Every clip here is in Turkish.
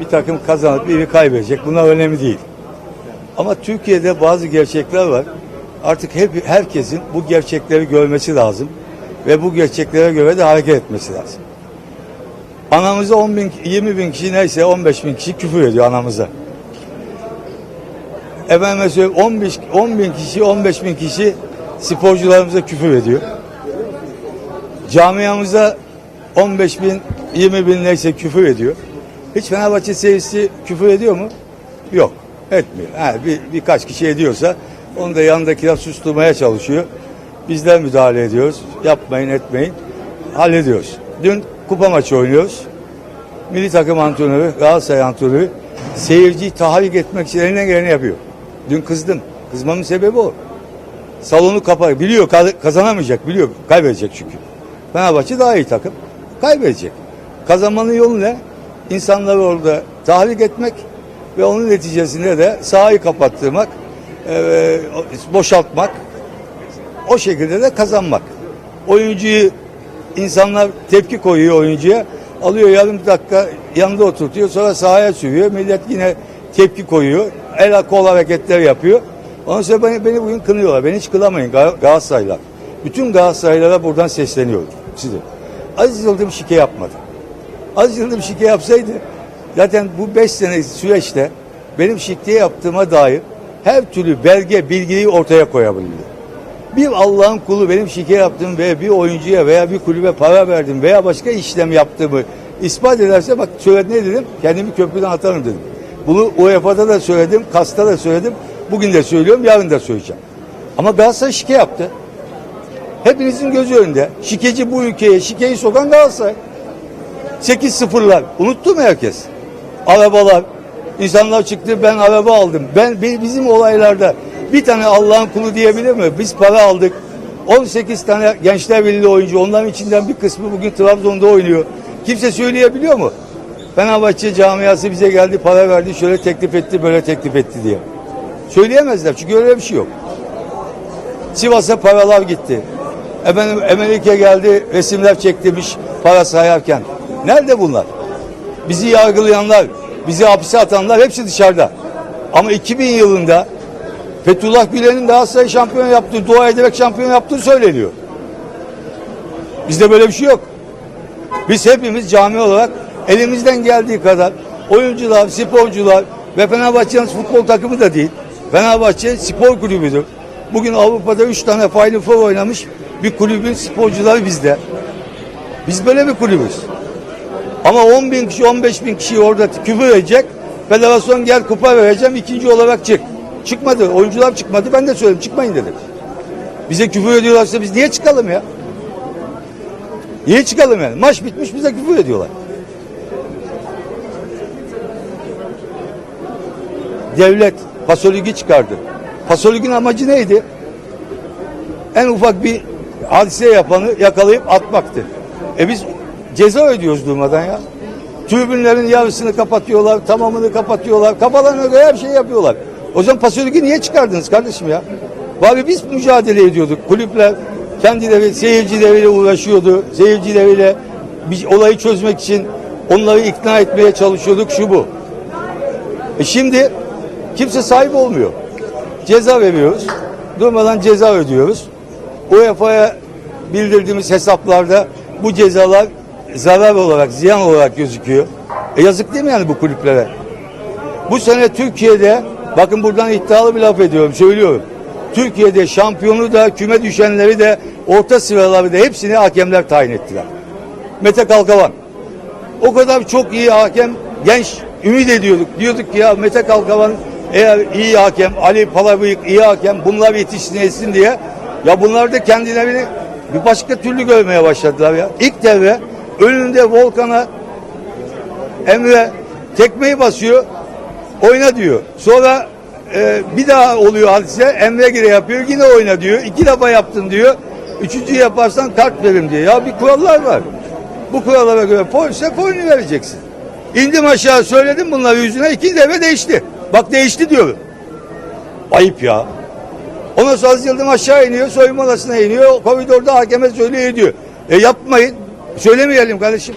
Bir takım kazanıp biri kaybedecek. Bunlar önemli değil. Ama Türkiye'de bazı gerçekler var. Artık hep herkesin bu gerçekleri görmesi lazım. Ve bu gerçeklere göre de hareket etmesi lazım. Anamıza 10 bin, 20 bin kişi neyse 15 bin kişi küfür ediyor anamıza. Efendime söyleyeyim 15, 10 bin kişi 15 bin kişi sporcularımıza küfür ediyor. Camiamıza 15 bin 20 bin neyse küfür ediyor. Hiç Fenerbahçe seyircisi küfür ediyor mu? Yok. Etmiyor. Ha, bir, birkaç kişi ediyorsa onu da yanındakiler susturmaya çalışıyor. Bizler müdahale ediyoruz. Yapmayın etmeyin. Hallediyoruz. Dün kupa maçı oynuyoruz. Milli takım antrenörü, Galatasaray antrenörü seyirciyi tahrik etmek için elinden geleni yapıyor. Dün kızdım. Kızmamın sebebi o. Salonu kapar. Biliyor kaz- kazanamayacak. Biliyor. Kaybedecek çünkü. Fenerbahçe daha iyi takım. Kaybedecek. Kazanmanın yolu ne? İnsanları orada tahrik etmek ve onun neticesinde de sahayı kapattırmak, eee, boşaltmak, o şekilde de kazanmak. Oyuncuyu insanlar tepki koyuyor oyuncuya. Alıyor yarım dakika yanında oturtuyor. Sonra sahaya sürüyor. Millet yine tepki koyuyor. El kol hareketler yapıyor. Ondan sonra beni, beni bugün kınıyorlar. Beni hiç kılamayın Gal- Galatasaraylılar. Bütün Galatasaraylılara buradan sesleniyorum size. Aziz Yıldırım şike yapmadı. Aziz Yıldırım şike yapsaydı zaten bu beş sene süreçte benim şike yaptığıma dair her türlü belge, bilgiyi ortaya koyabilirdi. Bir Allah'ın kulu benim şike yaptığım veya bir oyuncuya veya bir kulübe para verdim veya başka işlem yaptığımı ispat ederse bak söyledi ne dedim? Kendimi köprüden atarım dedim. Bunu UEFA'da da söyledim, KAS'ta da söyledim. Bugün de söylüyorum, yarın da söyleyeceğim. Ama Galatasaray şike yaptı. Hepinizin gözü önünde. Şikeci bu ülkeye, şikeyi sokan Galatasaray. 8-0'lar. Unuttu mu herkes? Arabalar. İnsanlar çıktı ben araba aldım. Ben bi- bizim olaylarda bir tane Allah'ın kulu diyebilir mi? Biz para aldık. 18 tane gençler birliği oyuncu. Onların içinden bir kısmı bugün Trabzon'da oynuyor. Kimse söyleyebiliyor mu? Fenerbahçe camiası bize geldi, para verdi, şöyle teklif etti, böyle teklif etti diye. Söyleyemezler çünkü öyle bir şey yok. Sivas'a paralar gitti. Efendim Emelike geldi resimler çektirmiş para sayarken. Nerede bunlar? Bizi yargılayanlar, bizi hapise atanlar hepsi dışarıda. Ama 2000 yılında Fethullah Gülen'in Galatasaray şampiyon yaptığı, dua ederek şampiyon yaptığı söyleniyor. Bizde böyle bir şey yok. Biz hepimiz cami olarak elimizden geldiği kadar oyuncular, sporcular ve Fenerbahçe'nin futbol takımı da değil. Fenerbahçe spor kulübüdür. Bugün Avrupa'da 3 tane Final Four oynamış bir kulübün sporcuları bizde. Biz böyle bir kulübüz. Ama 10 bin kişi, 15 bin kişi orada küfür edecek. Federasyon gel kupa vereceğim, ikinci olarak çık. Çıkmadı, oyuncular çıkmadı. Ben de söyledim, çıkmayın dedim. Bize küfür ediyorlarsa biz niye çıkalım ya? Niye çıkalım yani? Maç bitmiş bize küfür ediyorlar. Devlet pasoligi çıkardı. Pasoligin amacı neydi? En ufak bir hadise yapanı yakalayıp atmaktı. E biz ceza ödüyoruz durmadan ya. Tribünlerin yarısını kapatıyorlar, tamamını kapatıyorlar. Kafalarına göre her şeyi yapıyorlar. O zaman pasoligi niye çıkardınız kardeşim ya? Bari biz mücadele ediyorduk. Kulüpler kendileri seyircileriyle uğraşıyordu. Seyircileriyle bir olayı çözmek için onları ikna etmeye çalışıyorduk şu bu. E şimdi kimse sahip olmuyor. Ceza veriyoruz. Durmadan ceza ödüyoruz. UEFA'ya bildirdiğimiz hesaplarda bu cezalar zarar olarak, ziyan olarak gözüküyor. E yazık değil mi yani bu kulüplere? Bu sene Türkiye'de, bakın buradan iddialı bir laf ediyorum, söylüyorum. Türkiye'de şampiyonu da, küme düşenleri de, orta sıraları da hepsini hakemler tayin ettiler. Mete Kalkavan. O kadar çok iyi hakem, genç ümit ediyorduk. Diyorduk ki ya Mete Kalkavan eğer iyi hakem, Ali Palabıyık iyi hakem bunlar yetişsin etsin diye. Ya bunlar da kendilerini bir başka türlü görmeye başladılar ya. İlk devre önünde Volkan'a Emre tekmeyi basıyor. Oyna diyor. Sonra e, bir daha oluyor hadise. Emre gire yapıyor. Yine oyna diyor. İki defa yaptın diyor. Üçüncü yaparsan kart verim diyor. Ya bir kurallar var. Bu kurallara göre polise faulünü vereceksin. İndim aşağı söyledim bunları yüzüne. iki devre değişti. Bak değişti diyorum. Ayıp ya. Ondan sonra Aziz Yıldırım aşağı iniyor. Soyunma odasına iniyor. Koridorda hakeme söylüyor diyor. E yapmayın. Söylemeyelim kardeşim.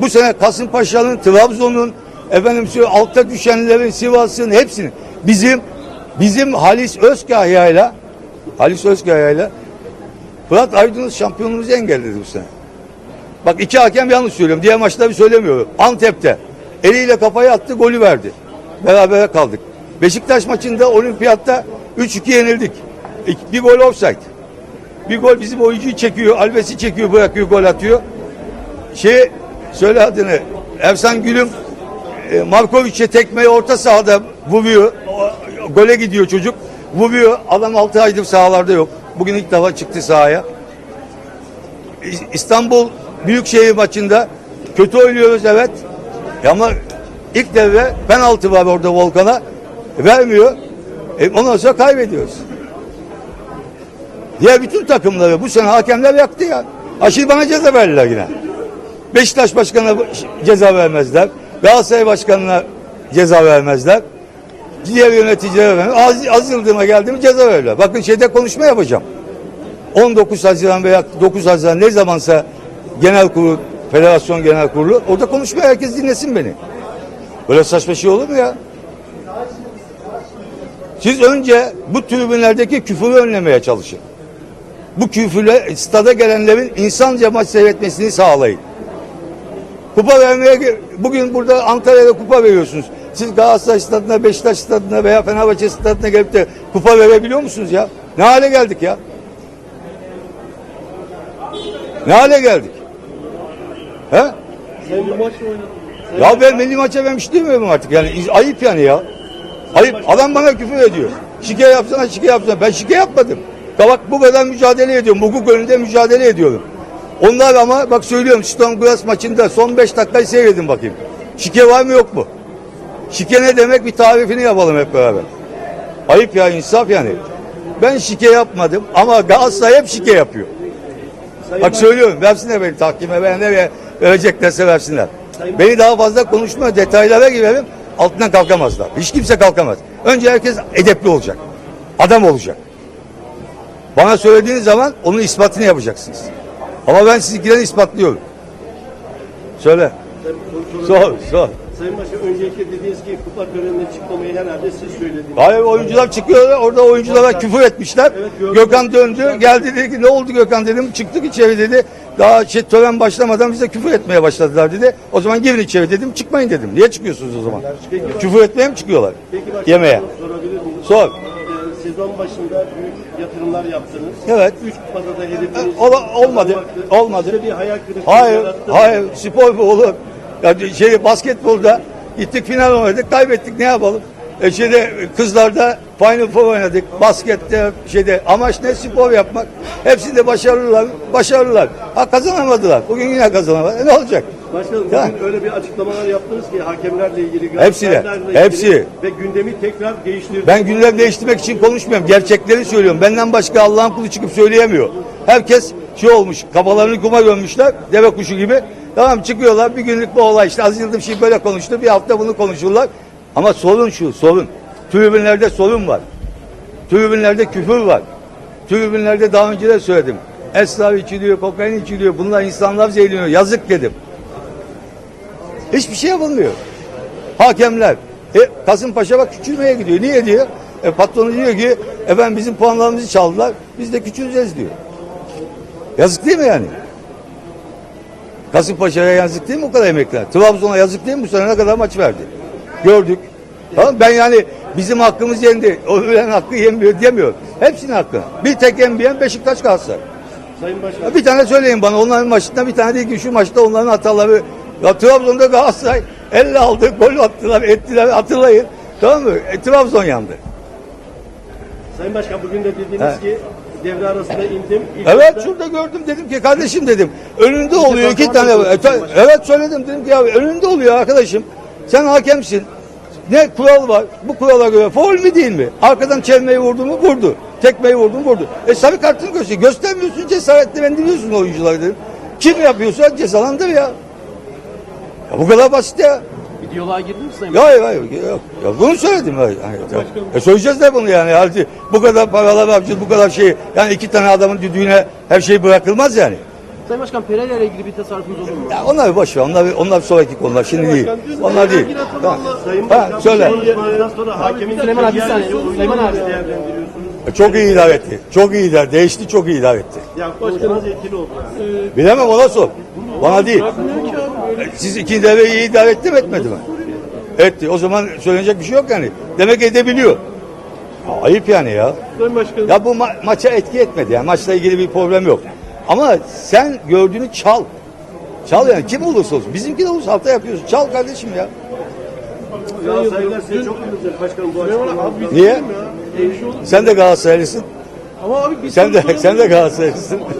Bu sene Kasımpaşa'nın, Trabzon'un, efendim şu altta düşenlerin Sivas'ın hepsini bizim bizim Halis Özkahya'yla Halis Özkahya'yla Fırat Aydınus şampiyonumuzu engelledi bu sene. Bak iki hakem yanlış söylüyorum. Diğer maçları söylemiyorum. Antep'te eliyle kafayı attı golü verdi. Berabere kaldık. Beşiktaş maçında olimpiyatta 3-2 yenildik. Bir gol offside. Bir gol bizim oyuncuyu çekiyor. Alves'i çekiyor bırakıyor gol atıyor. Şey söyle adını. Ersan Gülüm e, Markovic'e tekmeyi orta sahada vuruyor. Gole gidiyor çocuk. Vuruyor. Adam 6 aydır sahalarda yok. Bugün ilk defa çıktı sahaya. İstanbul Büyükşehir maçında kötü oynuyoruz evet. Ama ilk devre penaltı var orada Volkan'a. Vermiyor. E, ondan sonra kaybediyoruz. Diğer bütün takımları bu sene hakemler yaktı ya. Aşil bana ceza verirler yine. Beşiktaş başkanına ceza vermezler. Galatasaray başkanına ceza vermezler. Diğer yöneticilere vermezler. Az, az Yıldırım'a geldi mi ceza verirler. Bakın şeyde konuşma yapacağım. 19 Haziran veya 9 Haziran ne zamansa genel kurulu, federasyon genel kurulu orada konuşmaya herkes dinlesin beni. Böyle saçma şey olur mu ya? Siz önce bu tribünlerdeki küfürü önlemeye çalışın. Bu küfürle stada gelenlerin insanca maç seyretmesini sağlayın. Kupa vermeye bugün burada Antalya'da kupa veriyorsunuz. Siz Galatasaray stadına, Beşiktaş stadına veya Fenerbahçe stadına gelip de kupa verebiliyor musunuz ya? Ne hale geldik ya? Ne hale geldik? He? Sen bir maç oynadın? Ya ben milli maça bir şey demiyorum artık yani ayıp yani ya. Ayıp adam bana küfür ediyor. Şike yapsana şike yapsana ben şike yapmadım. Bak bu kadar mücadele ediyorum. Hukuk önünde mücadele ediyorum. Onlar ama bak söylüyorum Sturm Graz maçında son 5 dakikayı seyredin bakayım. Şike var mı yok mu? Şike ne demek bir tarifini yapalım hep beraber. Ayıp ya insaf yani. Ben şike yapmadım ama Galatasaray hep şike yapıyor. Sayın Bak söylüyorum versinler beni tahkime ben nereye vereceklerse versinler. Beni daha fazla konuşma detaylara girelim altından kalkamazlar. Hiç kimse kalkamaz. Önce herkes edepli olacak. Adam olacak. Bana söylediğiniz zaman onun ispatını yapacaksınız. Ama ben sizinkileri ispatlıyorum. Söyle. Sor, sor. Sayın Başkan öncelikle dediğiniz ki kupa törenine çıkmamayı herhalde siz söylediniz. Hayır oyuncular çıkıyorlar orada oyunculara küfür etmişler. Evet, gördüm. Gökhan döndü geldi dedi ki ne oldu Gökhan dedim çıktık içeri dedi. Daha şey, tören başlamadan bize küfür etmeye başladılar dedi. O zaman girin içeri dedim çıkmayın dedim. Niye çıkıyorsunuz o zaman? Peki, Küfür etmeye mi çıkıyorlar? Peki başkanım, Yemeğe. sorabilir miyim? Sor. Sezon başında büyük yatırımlar yaptınız. Evet. Üç kupada da hedefiniz Ola- olmadı. Olmadı. Bir hayal kırıklığı Hayır, yarattı. hayır spor bu olur. Yani şey basketbolda gittik final oynadık kaybettik ne yapalım? E şeyde kızlarda Final Four oynadık. Baskette şeyde amaç ne spor yapmak. Hepsinde başarılılar. Başarılılar. Ha kazanamadılar. Bugün yine kazanamadılar. E, ne olacak? Başkanım Ya. bugün öyle bir açıklamalar yaptınız ki hakemlerle ilgili, Hepsi de, Galatasaraylarla ilgili hepsi. ve gündemi tekrar değiştirdiniz. Ben gündem değiştirmek için konuşmuyorum. Gerçekleri söylüyorum. Benden başka Allah'ın kulu çıkıp söyleyemiyor. Herkes şey olmuş. Kafalarını kuma gömmüşler. Deve kuşu gibi. Tamam çıkıyorlar. Bir günlük bu olay işte. Az Yıldırım şey böyle konuştu. Bir hafta bunu konuşurlar. Ama sorun şu sorun. Tribünlerde sorun var. Tribünlerde küfür var. Tribünlerde daha önce de söyledim. Esrar içiliyor, kokain içiliyor. Bunlar insanlar zehirleniyor. Yazık dedim. Hiçbir şey yapılmıyor. Hakemler. E, Kasımpaşa bak küçülmeye gidiyor. Niye diyor? E, patronu diyor ki efendim bizim puanlarımızı çaldılar. Biz de küçüleceğiz diyor. Yazık değil mi yani? Kasımpaşa'ya yazık değil mi o kadar emekler? Trabzon'a yazık değil mi bu sene ne kadar maç verdi? Gördük. Tamam ben yani bizim hakkımız yendi. O ölen hakkı yemiyor diyemiyorum. Hepsinin hakkı. Bir tek yemeyen Beşiktaş Galatasaray. Sayın Başkan bir tane söyleyin bana onların maçında bir tane değil ki şu maçta onların hataları. Ya Trabzon'da Galatasaray elle aldı, gol attılar, ettiler hatırlayın. Tamam mı? E, Trabzon yandı. Sayın Başkan bugün de dediniz He. ki devre arasında indim. İlk Evet maçta- şurada gördüm dedim ki kardeşim dedim. Önünde oluyor iki tane. E, evet söyledim dedim ki ya önünde oluyor arkadaşım. Sen hakemsin. Ne kural var? Bu kurala göre faul mü değil mi? Arkadan çelmeyi vurdu mu? Vurdu. Tekmeyi vurdu mu? Vurdu. E sarı kartını gösteriyor. Göstermiyorsun cesaretlendiriyorsun oyuncuları dedim. Kim yapıyorsa cezalandır ya. Ya. Bu kadar basit ya. Bir diyaloğa girdiniz mi Sayın Ya hayır hayır yok. Ya bunu söyledim. Hayır, hayır, ya. E söyleyeceğiz de bunu yani. Halbuki bu kadar paralar harcıyoruz, bu kadar şey. Yani iki tane adamın düdüğüne her şey bırakılmaz yani. Sayın Başkan Pereira ile ilgili bir tasarrufunuz olur mu? Ya onlar boş ver. Onlar, onlar sonraki konular. Şimdi değil. Onlar değil. Ha, Sayın ha, söyle. konuşmadan sonra hakemin Süleyman abi, bir saniye. Süleyman abi. değerlendiriyorsunuz? Çok iyi idare etti. Çok iyi idare. Değişti çok iyi idare etti. Ya konuşmanız etkili oldu. Yani. Bilemem ona sor. Bana değil. Siz iki devre iyi idare etti mi etmedi mi? Etti. O zaman söylenecek bir şey yok yani. Demek edebiliyor. Ya, Ayıp yani ya. Sayın Başkanım. Ya bu ma- maça etki etmedi yani. Maçla ilgili bir problem yok. Ama sen gördüğünü çal. Çal yani kim olursa olsun. Bizimki de olursa hafta yapıyorsun. Çal kardeşim ya. Galatasaraylılar size çok kızdı başkanım bu açıklamadan. Niye? ya. Sen de Galatasaraylısın. Ama abi bir Sen soru de sen de? Galatasaraylısın.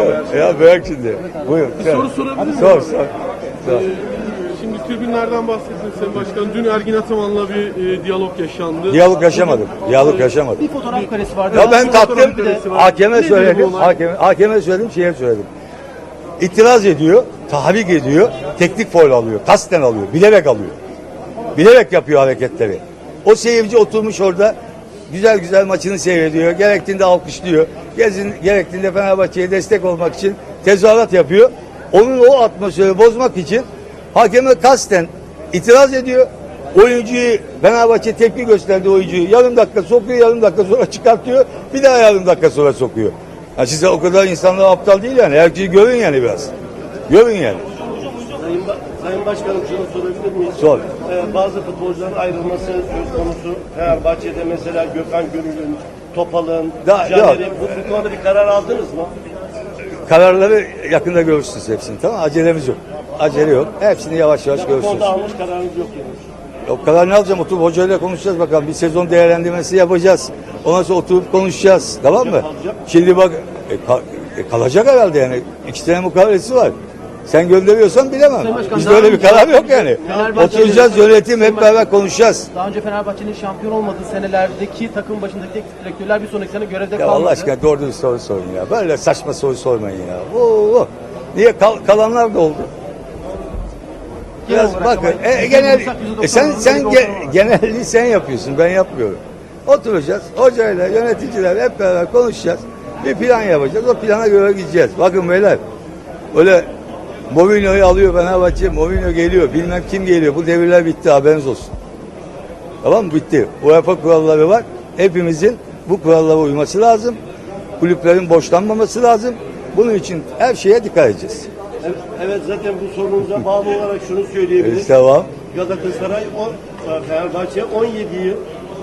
Ama. ya bırak şimdi. Buyur. Bir soru sorabilir miyim? Sor sor. sor. Şimdi tribünlerden bahsettiniz Sayın Başkan. Dün Ergin Ataman'la bir e, diyalog yaşandı. Diyalog yaşamadım. Diyalog yaşamadım. Bir fotoğraf karesi vardı. Ya ben taktım, hakeme söyledim, hakeme, hakeme söyledim, şeye söyledim. İtiraz ediyor, tahrik ediyor, teknik foul alıyor, kasten alıyor, bilerek alıyor. Bilerek yapıyor hareketleri. O seyirci oturmuş orada, güzel güzel maçını seyrediyor, gerektiğinde alkışlıyor, gezin, gerektiğinde Fenerbahçe'ye destek olmak için tezahürat yapıyor. Onun o atmosferi bozmak için hakeme kasten itiraz ediyor. Oyuncuyu Fenerbahçe tepki gösterdi oyuncuyu. Yarım dakika sokuyor, yarım dakika sonra çıkartıyor. Bir daha yarım dakika sonra sokuyor. Ya size o kadar insanlar aptal değil yani. Herkesi görün yani biraz. Görün yani. Sayın, Ba- Sayın Başkanım şunu sorabilir miyiz? Sor. Ee, bazı futbolcuların ayrılması söz konusu. Fenerbahçe'de mesela Gökhan Gönül'ün, Topal'ın, Caner'in yok. bu, bu konuda bir karar aldınız mı? Kararları yakında görürsünüz hepsini tamam mı? Acelemiz yok. Acele yok. Hepsini yavaş yavaş Bu görürsünüz. konuda almış kararınız yok yani. O kadar ne alacağım? Oturup hocayla konuşacağız bakalım. Bir sezon değerlendirmesi yapacağız. Ondan sonra oturup konuşacağız. Tamam mı? Kalacak. Şimdi bak e, ka- e, kalacak herhalde yani. İki tane mukavelesi var. Sen gönderiyorsan bilemem. Başkan, Bizde daha öyle bir karar yok yani. Oturacağız yönetim hep beraber konuşacağız. Daha önce Fenerbahçe'nin şampiyon olmadığı senelerdeki takım başındaki teknik direktörler bir sonraki sene görevde Ya kalmadı. Allah aşkına doğru dürüst soru sorun ya. Böyle saçma soru sormayın ya. Oo, Niye Kal- kalanlar da oldu? Biraz bakın. E, genel e, sen sen ge- genelliği sen yapıyorsun. Ben yapmıyorum. Oturacağız. Hocayla, yöneticiler hep beraber konuşacağız. Bir plan yapacağız. O plana göre gideceğiz. Bakın beyler. Öyle Mourinho'yu alıyor Fenerbahçe. Mourinho geliyor. Bilmem kim geliyor. Bu devirler bitti. Haberiniz olsun. Tamam mı? Bitti. UEFA kuralları var. Hepimizin bu kurallara uyması lazım. Kulüplerin borçlanmaması lazım. Bunun için her şeye dikkat edeceğiz. Evet, evet zaten bu sorunuza bağlı olarak şunu söyleyebiliriz. Evet, tamam. Galatasaray o, Fenerbahçe 17 yıl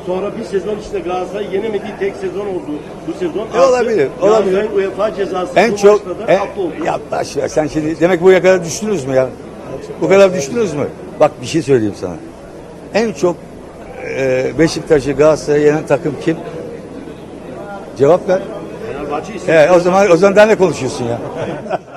sonra bir sezon içinde Galatasaray yenemediği tek sezon oldu bu sezon. E, olabilir, olabilir. UEFA cezası En çok en, oldu. ya baş ver sen şimdi demek buraya kadar düştünüz mü ya? Bu kadar düştünüz mü? Bak bir şey söyleyeyim sana. En çok e, Beşiktaş'ı Galatasaray'ı yenen takım kim? Cevap ver. Fenerbahçe ise E, o zaman o zaman daha ne konuşuyorsun ya?